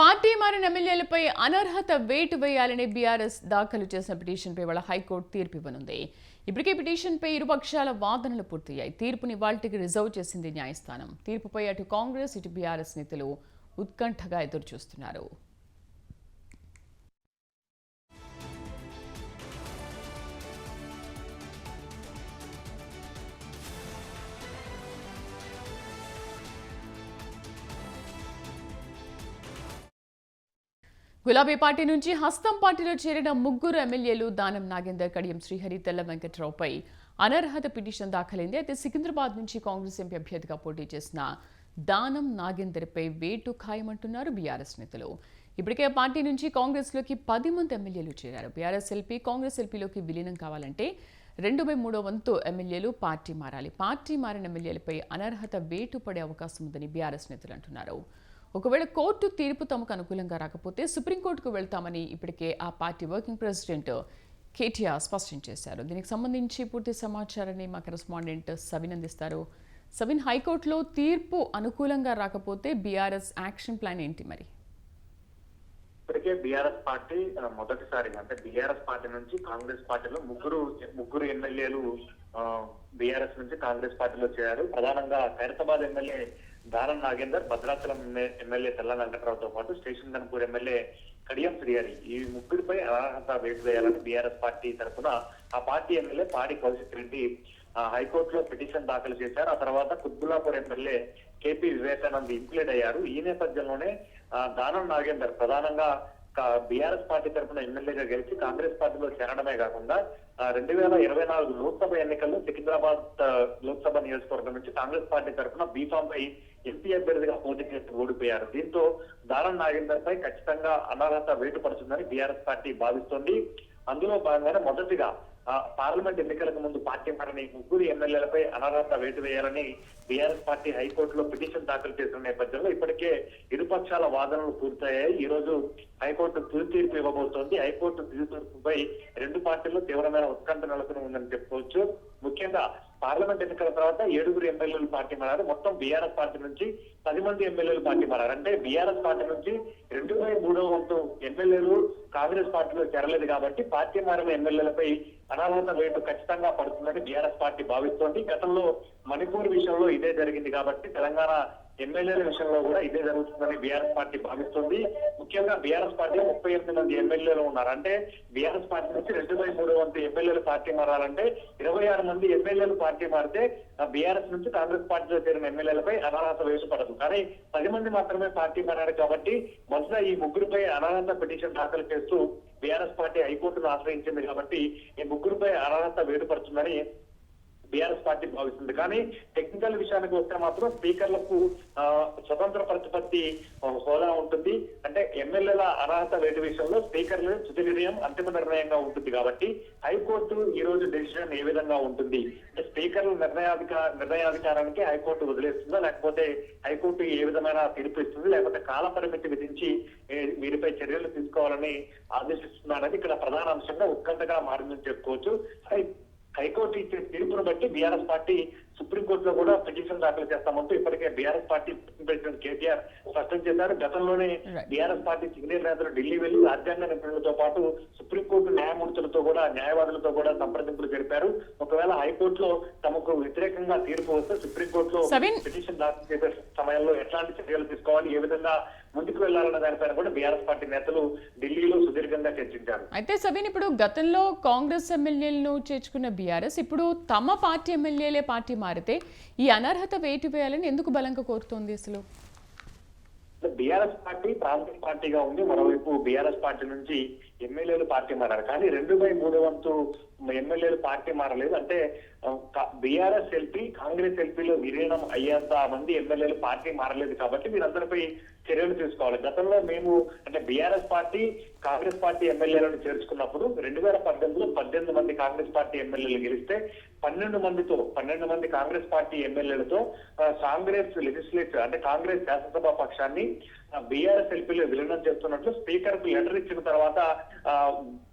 Party మారిన ఎమ్మెల్యేలపై అనర్హత వేటు వేయాలని బీఆర్ఎస్ దాఖలు చేసిన పిటిషన్పై వాళ్ళ హైకోర్టు తీర్పు ఇవ్వనుంది. ఇప్పటికే పిటిషన్పై ఇరుపక్షాల వాదనలు పూర్తయ్యాయి. తీర్పుని వాల్టికి రిజర్వ్ చేసింది న్యాయస్థానం. తీర్పుపై అటు కాంగ్రెస్ ఇటు బీఆర్ఎస్ నేతలు ఉత్కంఠగా ఎదురుచూస్తున్నారు. గులాబీ పార్టీ నుంచి హస్తం పార్టీలో చేరిన ముగ్గురు ఎమ్మెల్యేలు దానం నాగేందర్ కడియం శ్రీహరి తెల్ల వెంకట్రావుపై అనర్హత పిటిషన్ దాఖలైంది. అయితే సికింద్రాబాద్ నుంచి కాంగ్రెస్ ఎంపీ అభ్యర్థిగా పోటీ చేసిన దానం నాగేందర్పై వేటు ఖాయమంటున్నారు బీఆర్ఎస్ నేతలు. ఇప్పటికే ఆ పార్టీ నుంచి కాంగ్రెస్లోకి పది మంది ఎమ్మెల్యేలు చేరారు. బీఆర్ఎస్ ఎల్పీ కాంగ్రెస్ ఎల్పీలోకి విలీనం కావాలంటే రెండు బై మూడో వంతు ఎమ్మెల్యేలు పార్టీ మారాలి. పార్టీ మారిన ఎమ్మెల్యేలపై అనర్హత వేటు పడే అవకాశం ఉందని బీఆర్ఎస్ నేతలు అంటున్నారు. ఒకవేళ కోర్టు తీర్పు తమకు అనుకూలంగా రాకపోతే సుప్రీంకోర్టుకు వెళ్తామని ఇప్పటికే ఆ పార్టీ వర్కింగ్ ప్రెసిడెంట్ కేటీఆర్ స్పష్టం చేశారు. దీనికి సంబంధించి పూర్తి సమాచారాన్ని మా కరెస్పాండెంట్ సవిన్ అందిస్తారు. సవిన్ హైకోర్టులో తీర్పు అనుకూలంగా రాకపోతే బీఆర్ఎస్ యాక్షన్ ప్లాన్ ఏంటి మరి? ఇప్పటికే బీఆర్ఎస్ పార్టీ మొదటిసారిగా అంటే బీఆర్ఎస్ పార్టీ నుంచి కాంగ్రెస్ పార్టీలో ముగ్గురు ముగ్గురు ఎమ్మెల్యేలు బీఆర్ఎస్ నుంచి కాంగ్రెస్ పార్టీలో చేరారు. ప్రధానంగా ఖైరతాబాద్ ఎమ్మెల్యే దారం నాగేందర్ భద్రాచలం ఎమ్మెల్యే తెల్ల వెంకట్రావుతో పాటు స్టేషన్ గన్పూర్ ఎమ్మెల్యే కడియం శ్రీహరి. ఈ ముగ్గురిపై అనర్హత వేటు వేయాలని బీఆర్ఎస్ పార్టీ తరఫున ఆ పార్టీ ఎమ్మెల్యే పాడి కౌశిక్ రెడ్డి ఆ, హైకోర్టులో పిటిషన్ దాఖలు చేశారు. ఆ తర్వాత Quthbullapur MLA KP Vivekanand implead అయ్యారు. ఈ నేపథ్యంలోనే ఆ, దానం నాగేందర్ ప్రధానంగా బీఆర్ఎస్ పార్టీ తరఫున ఎమ్మెల్యేగా గెలిచి కాంగ్రెస్ పార్టీలో చేరడమే కాకుండా రెండు వేల ఇరవై నాలుగు లోక్సభ ఎన్నికల్లో సికింద్రాబాద్ లోక్సభ నియోజకవర్గం నుంచి కాంగ్రెస్ పార్టీ తరఫున బీఫామ్ పై ఎంపీ అభ్యర్థిగా పోటీ చేసి ఓడిపోయారు. దీంతో దారం నాగేందర్ పై ఖచ్చితంగా అనర్హత వేటుపడుతుందని బీఆర్ఎస్ పార్టీ భావిస్తోంది. అందులో భాగంగానే మొదటిగా ఆ, పార్లమెంట్ ఎన్నికలకు ముందు పార్టీ మరణి ముగ్గురు ఎమ్మెల్యేలపై అనర్హత వేటు వేయాలని బీఆర్ఎస్ పార్టీ హైకోర్టులో పిటిషన్ దాఖలు చేసిన నేపథ్యంలో ఇప్పటికే ఇరుపక్షాల వాదనలు పూర్తయ్యాయి. ఈ రోజు హైకోర్టు తుది తీర్పు ఇవ్వబోతోంది. హైకోర్టు తుది తీర్పుపై రెండు పార్టీల్లో తీవ్రమైన ఉత్కంఠ నెలకొని ఉందని చెప్పుకోవచ్చు. ముఖ్యంగా పార్లమెంట్ ఎన్నికల తర్వాత ఏడుగురు ఎమ్మెల్యేలు పార్టీ మారారు. మొత్తం బీఆర్ఎస్ పార్టీ నుంచి పది మంది ఎమ్మెల్యేలు పార్టీ మారారు. అంటే బీఆర్ఎస్ పార్టీ నుంచి రెండు వేల మూడో వంతు ఎమ్మెల్యేలు కాంగ్రెస్ పార్టీలో చేరలేదు కాబట్టి పార్టీ మారిన ఎమ్మెల్యేలపై అనాహత వేటు ఖచ్చితంగా పడుతుందని బీఆర్ఎస్ పార్టీ భావిస్తోంది. గతంలో మణిపూర్ విషయంలో ఇదే జరిగింది కాబట్టి తెలంగాణ ఎమ్మెల్యేల విషయంలో కూడా ఇదే జరుగుతుందని బీఆర్ఎస్ పార్టీ భావిస్తుంది. ముఖ్యంగా బీఆర్ఎస్ పార్టీ ముప్పై ఎనిమిది మంది ఎమ్మెల్యేలు ఉన్నారు. అంటే బీఆర్ఎస్ పార్టీ నుంచి రెండు బై మూడు మంది ఎమ్మెల్యేలు పార్టీ మారాలంటే ఇరవై ఆరు మంది ఎమ్మెల్యేలు పార్టీ మారితే బీఆర్ఎస్ నుంచి కాంగ్రెస్ పార్టీలో చేరిన ఎమ్మెల్యేలపై అనర్హత వేసుపడదు. కానీ పది మంది మాత్రమే పార్టీ మారారు కాబట్టి మొదట ఈ ముగ్గురుపై అనర్హత పిటిషన్ దాఖలు చేస్తూ బీఆర్ఎస్ పార్టీ హైకోర్టును ఆశ్రయించింది కాబట్టి ఈ ముగ్గురుపై అనర్హత వేడుపడుతుందని బీఆర్ఎస్ పార్టీ భావిస్తుంది. కానీ టెక్నికల్ విషయానికి వస్తే మాత్రం స్పీకర్లకు స్వతంత్ర ప్రతిపత్తి హోదా ఉంటుంది. అంటే ఎమ్మెల్యేల అర్హత వేటు విషయంలో స్పీకర్లు తుది నిర్ణయం అంతిమ నిర్ణయంగా ఉంటుంది కాబట్టి హైకోర్టు ఈ రోజు డెసిషన్ ఏ విధంగా ఉంటుంది? అంటే స్పీకర్ల నిర్ణయాధిక నిర్ణయాధికారానికి హైకోర్టు వదిలేస్తుందా? లేకపోతే హైకోర్టు ఏ విధమైన తీర్పు ఇస్తుంది? లేకపోతే కాల పరిమితి విధించి వీరిపై చర్యలు తీసుకోవాలని ఆదేశిస్తున్నారని ఇక్కడ ప్రధాన అంశంగా ఉత్కంఠగా మారిందని చెప్పుకోవచ్చు. హై- హైకోర్టు ఇచ్చే తీర్పును బట్టి బీఆర్ఎస్ పార్టీ సుప్రీంకోర్టులో కూడా పిటిషన్ దాఖలు చేస్తామంటూ ఇప్పటికే బీఆర్ఎస్ పార్టీ ప్రెసిడెంట్ కేటీఆర్ స్పష్టం చేశారు గతంలోనే. బీఆర్ఎస్ పార్టీ సీనియర్ నేతలు ఢిల్లీ వెళ్ళి రాజ్యాంగ నిపుణులతో పాటు సుప్రీంకోర్టు న్యాయమూర్తులతో కూడా న్యాయవాదులతో కూడా సంప్రదింపులు జరిపారు ఒకవేళ హైకోర్టులో తమకు వ్యతిరేకంగా తీర్పు వస్తే సుప్రీంకోర్టులో. పిటిషన్ దాఖలు చేసే సమయంలో ఎట్లాంటి చర్యలు తీసుకోవాలి ఏ విధంగా ముందుకు వెళ్ళాలన్న దానిపైన కూడా బీఆర్ఎస్ పార్టీ నేతలు ఢిల్లీలో సుదీర్ఘంగా చర్చించారు అయితే సవిన్ ఇప్పుడు గతంలో కాంగ్రెస్ ఎమ్మెల్యేలను చేర్చుకున్న బీఆర్ఎస్ ఇప్పుడు తమ పార్టీ ఎమ్మెల్యేలే పార్టీ మారితే ఈ అనర్హత వేటు వేయాలని ఎందుకు బలంగా కోరుతోంది అసలు బీఆర్ఎస్ పార్టీ ప్రాంతీయ పార్టీగా ఉంది. మరోవైపు బీఆర్ఎస్ పార్టీ నుంచి ఎమ్మెల్యేలు పార్టీ మారారు. కానీ రెండు బై మూడు వంతు ఎమ్మెల్యేలు పార్టీ మారలేదు. అంటే బీఆర్ఎస్ ఎల్పీ కాంగ్రెస్ ఎల్పీలో విలీనం అయ్యేంత మంది ఎమ్మెల్యేలు పార్టీ మారలేదు కాబట్టి వీరందరిపై చర్యలు తీసుకోవాలి. గతంలో మేము అంటే బీఆర్ఎస్ పార్టీ కాంగ్రెస్ పార్టీ ఎమ్మెల్యేలను చేర్చుకున్నప్పుడు రెండు వేల పద్దెనిమిదిలో పద్దెనిమిది మంది కాంగ్రెస్ పార్టీ ఎమ్మెల్యేలు గెలిస్తే పన్నెండు మందితో పన్నెండు మంది కాంగ్రెస్ పార్టీ ఎమ్మెల్యేలతో కాంగ్రెస్ లెజిస్లేచర్ అంటే కాంగ్రెస్ శాసనసభ పక్షాన్ని బీఆర్ఎస్ ఎల్పీలు విలీనం చేస్తున్నట్లు స్పీకర్కు లెటర్ ఇచ్చిన తర్వాత ఆ,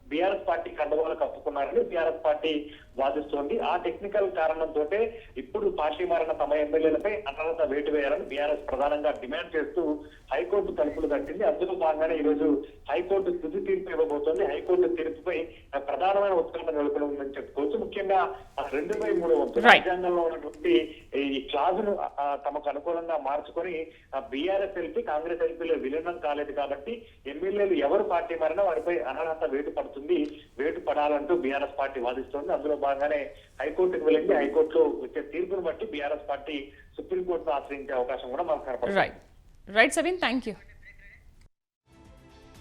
బీఆర్ఎస్ పార్టీ కండవాలు కప్పుకున్నారని బీఆర్ఎస్ పార్టీ వాదిస్తోంది. ఆ టెక్నికల్ కారణంతో ఇప్పుడు పార్టీ మారిన తమ ఎమ్మెల్యేలపై అనర్హత వేటు వేయాలని బీఆర్ఎస్ ప్రధానంగా డిమాండ్ చేస్తూ హైకోర్టు తలుపులు కట్టింది. అందులో భాగంగానే ఈ రోజు హైకోర్టు తుది తీర్పు ఇవ్వబోతోంది. హైకోర్టు తీర్పుపై ప్రధానమైన ఉత్కంఠ నెలకొని ఉందని చెప్పుకోవచ్చు. ముఖ్యంగా రెండు బై మూడు వంతు. రాజ్యాంగంలో ఉన్నటువంటి ఈ క్లాజ్ను ఆ, తమకు అనుకూలంగా మార్చుకొని బీఆర్ఎస్ ఎల్పీ కాంగ్రెస్ ఎల్పీలో విలీనం కాలేదు కాబట్టి ఎమ్మెల్యేలు ఎవరు పార్టీ మారినా వారిపై అనర్హత వేటు పడుతుంది వేటు పడాలంటూ బీఆర్ఎస్ పార్టీ వాదిస్తోంది. అందులో భాగంగానే హైకోర్టుకు వెళ్ళింది హైకోర్టులో వచ్చే తీర్పును బట్టి బీఆర్ఎస్ పార్టీ సుప్రీంకోర్టును ఆశ్రయించే అవకాశం కూడా మనకు కనపడుతుంది. Right సవిన్ thank you